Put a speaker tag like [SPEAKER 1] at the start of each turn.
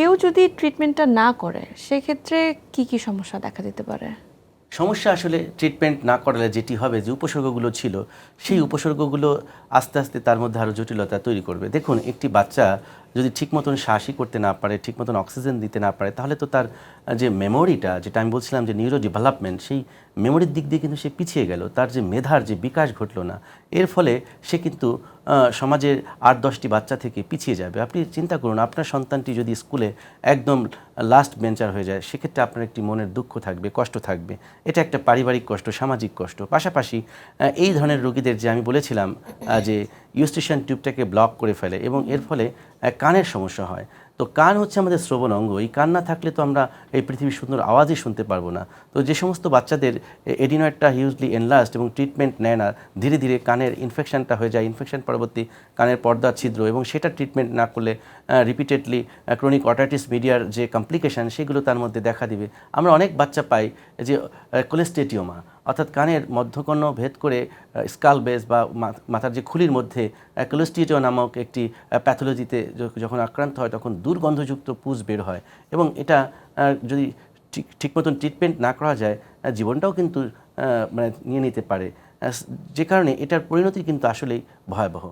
[SPEAKER 1] কেউ যদি ট্রিটমেন্টটা না করে সেক্ষেত্রে কি কি সমস্যা দেখা দিতে পারে?
[SPEAKER 2] সমস্যা আসলে ট্রিটমেন্ট না করালে যেটি হবে যে উপসর্গগুলো ছিল সেই উপসর্গগুলো আস্তে আস্তে তার মধ্যে আরও জটিলতা তৈরি করবে। দেখুন একটি বাচ্চা যদি ঠিক মতন শ্বাসই করতে না পারে ঠিক মতন অক্সিজেন দিতে না পারে তাহলে তো তার যে মেমোরিটা যেটা আমি বলছিলাম যে নিউরো ডেভেলপমেন্ট সেই মেমোরির দিক দিয়ে কিন্তু সে পিছিয়ে গেল, তার যে মেধার যে বিকাশ ঘটলো না, এর ফলে সে কিন্তু সমাজের আট দশটি বাচ্চা থেকে পিছিয়ে যাবে। আপনি চিন্তা করুন, আপনার সন্তানটি যদি স্কুলে একদম লাস্ট বেঞ্চার হয়ে যায়, সেক্ষেত্রে আপনার একটি মনের দুঃখ থাকবে, কষ্ট থাকবে। এটা একটা পারিবারিক কষ্ট, সামাজিক কষ্ট। পাশাপাশি এই ধরনের রোগীদের যে আমি বলেছিলাম যে ইউস্টেশন টিউবটাকে ব্লক করে ফেলে এবং এর ফলে কানের সমস্যা হয়। তো কান হচ্ছে আমাদের শ্রবণ অঙ্গ। এই কান না থাকলে তো আমরা এই পৃথিবীর সুন্দর আওয়াজই শুনতে পারব না। তো যে সমস্ত বাচ্চাদের এডিনয়েডটা হিউজলি এনলাস্ট এবং ট্রিটমেন্ট নেয় না, ধীরে ধীরে কানের ইনফেকশনটা হয়ে যায় ইনফেকশন পরবর্তী কানের পর্দা ছিদ্র এবং সেটা ট্রিটমেন্ট না করলে রিপিটেডলি ক্রনিক অটাইটিস মিডিয়ার যে কমপ্লিকেশান সেগুলো তার মধ্যে দেখা দিবে। আমরা অনেক বাচ্চা পাই যে কোলেস্টেটিওমা অর্থাৎ কানের মধ্যকর্ণ ভেদ করে স্কাল বেস বা মাথার যে খুলির মধ্যে ক্লোস্টিটিও নামক একটি প্যাথোলজিতে যখন আক্রান্ত হয়, তখন দুর্গন্ধযুক্ত পুষ বের হয় এবং এটা যদি ঠিক ঠিক মতন ট্রিটমেন্ট না করা যায় জীবনটাও কিন্তু মানে নিয়ে নিতে পারে। যে কারণে এটার পরিণতি কিন্তু আসলেই ভয়াবহ।